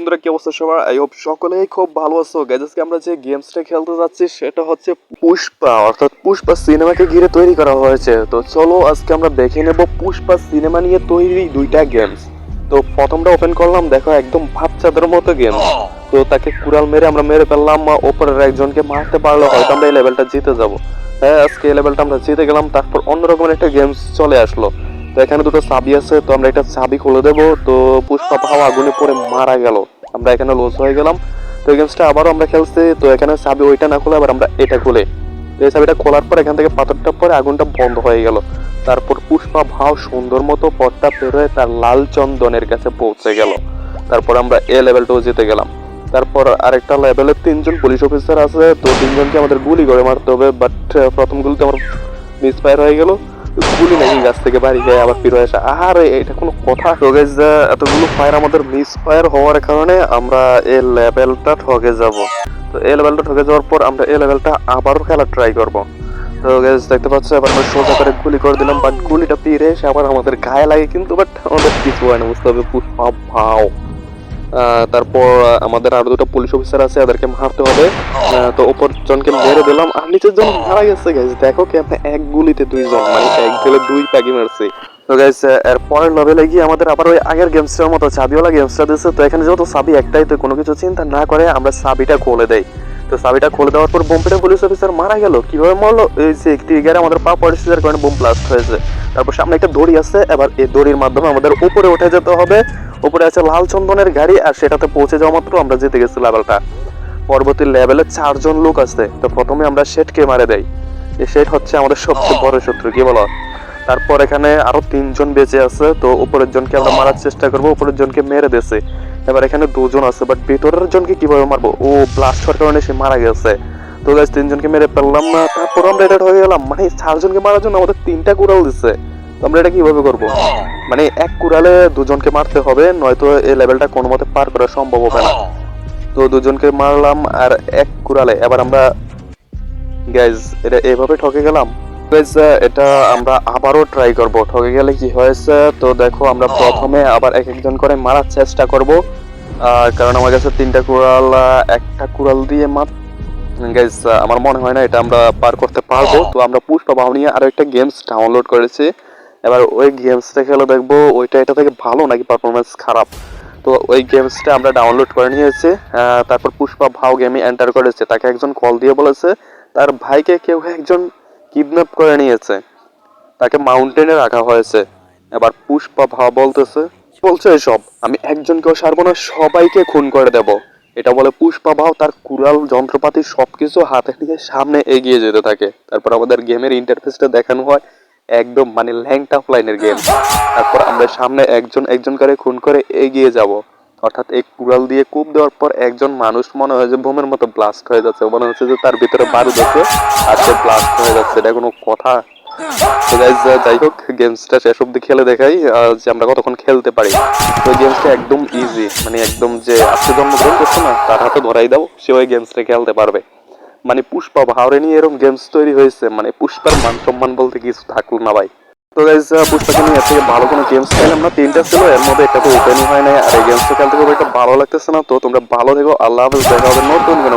বন্ধুরা, কি অবস্থা সবার? আই হোপ সকলেই খুব ভালো আছো। গাইজ আজকে আমরা যে গেমসটা খেলতে যাচ্ছি, সেটা হচ্ছে পুষ্পা, অর্থাৎ পুষ্পা সিনেমাকে ঘিরে তৈরি করা হয়েছে। তো চলো, আজকে আমরা দেখে নেব পুষ্পা সিনেমা নিয়ে তৈরি দুইটা গেমস তো প্রথমটা ওপেন করলাম, দেখো, একদম বাচ্চাদের মতো গেম তো তাকে কুড়াল মেরে আমরা মেরে ফেললাম ওপরের একজনকে মারতে পারলে, হয়তো আমরা এই লেভেলটা জিতে যাব। হ্যাঁ আজকে এই লেভেলটা আমরা জিতে গেলাম, তারপর অন্যরকম একটা গেমস চলে আসলো। তো এখানে দুটো চাবি আছে, তো আমরা একটা চাবি খুলে দেবো। তো পুষ্পা ভাও আগুনে পড়ে মারা গেল। আমরা এখানে লস হয়ে গেলাম। তো এই গেমসটা আবারও আমরা খেলছি। তো এখানে চাবি ওইটা না খুলে আবার আমরা এটা খুলে। তো এই চাবিটা খোলার পর এখান থেকে পাথরটা পরে আগুনটা বন্ধ হয়ে গেল। তারপর পুষ্পা ভাও সুন্দর মতো পথটা পেরোয় তার লাল চন্দনের কাছে পৌঁছে গেল। তারপর আমরা এ লেভেলটাও জিতে গেলাম। তারপর আরেকটা লেভেলে তিনজন পুলিশ অফিসার আছে। তো তিনজনকে আমাদের গুলি করে মারতে হবে বাট প্রথম গুলিতে আমার মিস ফায়ার হয়ে গেল। গুলি নাকি গাছ থেকে বাড়ি যায় আবার ফিরে আসে আর এটা কোনো কথা? তো guys, এতগুলো ফায়ার আমাদের মিস ফায়ার হওয়ার কারণে আমরা এই লেভেলটা ঠকে যাব। তো এই লেভেলটা ঠকে যাওয়ার পর আমরা এই লেভেলটা আবারও খেলা ট্রাই করব। তো গাইজ দেখতে পাচ্ছ এবার আমরা সোজা করে গুলি করে দিলাম বাট গুলিটা ফিরে এসে আবার আমাদের গায়ে লাগে কিন্তু বাট আমাদের কিছু হয় না বুঝতে হবে। ভাও তারপর আমাদের আরও দুটো পুলিশ অফিসার আছে, এদেরকে মারতে হবে। তো ওপর জনকে মেরে দিলাম। আর নিচের জন মারা গেছে গাইজ দেখো কি আপনি এক গুলিতে দুইজন মানে এক গেলে দুই প্যাকি মারছে। তো গাইজ এর পরের লেভেলে গিয়ে আমাদের আবার ওই আগের গেমসটার মতো চাবিওয়ালা গেমসটা দিচ্ছে তো, এখানে যেহেতু চাবি একটাই, তো কোনো কিছু চিন্তা না করে আমরা চাবিটা খুলে দেই। তো, চাবিটা খুলে দেওয়ার পর বোমপেটা পুলিশ অফিসার মারা গেল। কীভাবে মারলো? এই যে ট্রিগারে আমাদের পা পড়েছে যার কারণে বোম ব্লাস্ট হয়েছে। তারপর সামনে একটা দড়ি আছে। এবার এই দড়ির মাধ্যমে আমাদের উপরে উঠে যেতে হবে। উপরে আছে লাল চন্দনের গাড়ি আর সেটাতে পৌঁছে যাওয়া মাত্র আমরা জিতে গেছি লেভেলটা। পরবর্তী লেভেলে চারজন লোক আছে, তো প্রথমে আমরা শেটকে মারে দেই। এই শেট হচ্ছে আমাদের সবচেয়ে বড় শত্রু, কি বলো? তারপর এখানে আরও তিনজন বেঁচে আছে, তো উপরের জনকে আমরা মারার চেষ্টা করব উপরের জনকে মেরে দিয়েছে। এবার এখানে দুজন আছে বাট ভিতরের জনকে কীভাবে মারবো? ও ব্লাস্ট হওয়ার কারণে সে মারা গেছে। তো গাছ তিনজনকে মেরে ফেললাম না তারপর আমরা এটা হয়ে গেলাম। মানে চারজনকে মারার জন্য আমাদের তিনটা কুড়াল দিচ্ছে আমরা এটা কীভাবে করব? মানে এক কুড়ালে দুজনকে মারতে হবে, নয়তো এই লেভেলটা কোনো মতে পার করা সম্ভব হবে না। তো দুজনকে মারলাম আর এক কুড়ালে, এবার আমরা গাইজ এটা এভাবে ঠকে গেলাম? এটা আমরা আবারও ট্রাই করব। ঠকে গেলে কি হয়েছে? তো দেখো, আমরা প্রথমে আবার এক একজন করে মারার চেষ্টা করব। কারণ আমার কাছে তিনটা কুড়াল, একটা কুড়াল দিয়ে মার গাইজ আমার মনে হয় না এটা আমরা পার করতে পারব। তো আমরা পুষ্পা বাহু নিয়ে আরও একটা গেমস ডাউনলোড করেছি। এবার ওই গেমসটা খেলে দেখব, ওইটা এটা থেকে ভালো নাকি পারফরমেন্স খারাপ? তো ওই গেমসটা আমরা ডাউনলোড করে নিয়েছি তারপর পুষ্পা ভাও গেমে এন্টার করেছে, তাকে একজন কল দিয়ে বলেছে, তার ভাইকে কেউ একজন কিডন্যাপ করে নিয়েছে, তাকে মাউন্টেনে রাখা হয়েছে। এবার পুষ্পা ভাও বলতেছে "কি বলছো এসব, আমি একজনকেও সারবো না, সবাইকে খুন করে দেব। এটা বলে পুষ্পা ভাও তার কুড়াল, যন্ত্রপাতি সবকিছু হাতে নিয়ে সামনে এগিয়ে যেতে থাকে। তারপর আমাদের গেমের ইন্টারফেসটা দেখানো হয় একদম মানে ল্যাংটা লাইনের গেম তারপর আমরা সামনে একজন একজন করে খুন করে এগিয়ে যাব। অর্থাৎ এই কুড়াল দিয়ে কূপ দেওয়ার পর একজন মানুষ মনে হয় যে বোমের মতো ব্লাস্ট হয়ে যাচ্ছে। মনে হচ্ছে যে তার ভিতরে বারুদ আছে আর সে ব্লাস্ট হয়ে যাচ্ছে। এটা কোনো কথা। যাই হোক গেমসটা শেষ অব্দি খেলে দেখাই যে আমরা কতক্ষণ খেলতে পারি। তো গেমসটা একদম ইজি মানে একদম যে আজকে জন্মগ্রহণ করছে না, তার হাতে ধরাই দাও, সে ওই গেমসটা খেলতে পারবে। মানে পুষ্পা ভাওরে নিয়ে এরকম গেমস তৈরি হয়েছে মানে পুষ্পার মান সম্মান বলতে কিছু থাকল না ভাই। তো গাইজ পুষ্পাকে নিয়ে থেকে ভালো কোনো গেমস খেলাম না, তিনটা ছিল, এর মধ্যে একটা তো ওপেনই হয় নাই, আর এই গেমসটা খেলতে খুব একটা ভালো লাগতেছে না, তো তোমরা ভালো থেকো, আল্লাহ হাফেজ, দেখা হবে নতুন কোনো